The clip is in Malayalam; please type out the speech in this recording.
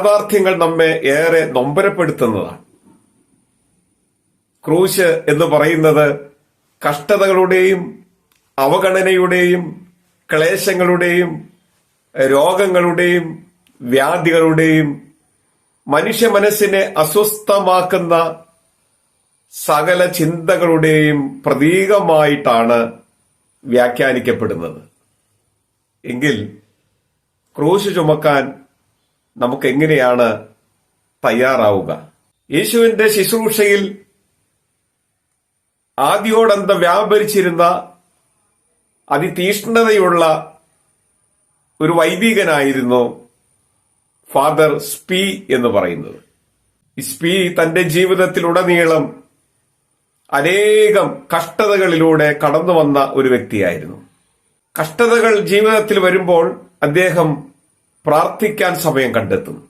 യാഥാർത്ഥ്യങ്ങൾ നമ്മെ ഏറെ നൊമ്പരപ്പെടുത്തുന്നതാണ്. ക്രൂശ് എന്ന് പറയുന്നത് കഷ്ടതകളുടെയും അവഗണനയുടെയും ക്ലേശങ്ങളുടെയും രോഗങ്ങളുടെയും വ്യാധികളുടെയും മനുഷ്യ മനസ്സിനെ അസ്വസ്ഥമാക്കുന്ന സകല ചിന്തകളുടെയും പ്രതീകമായിട്ടാണ് വ്യാഖ്യാനിക്കപ്പെടുന്നത്. എങ്കിൽ ക്രൂശ് ചുമക്കാൻ നമുക്ക് എങ്ങനെയാണ് തയ്യാറാവുക? യേശുവിന്റെ ശുശ്രൂഷയിൽ ആദ്യോടന്ത വ്യാപരിച്ചിരുന്ന അതിതീഷ്ണതയുള്ള ഒരു വൈദികനായിരുന്നു ഫാദർ സ്പീ എന്ന് പറയുന്നത്. സ്പീ തന്റെ ജീവിതത്തിലുടനീളം അനേകം കഷ്ടതകളിലൂടെ കടന്നു വന്ന ഒരു വ്യക്തിയായിരുന്നു. കഷ്ടതകൾ ജീവിതത്തിൽ വരുമ്പോൾ അദ്ദേഹം പ്രാർത്ഥിക്കാൻ സമയം കണ്ടെത്തും.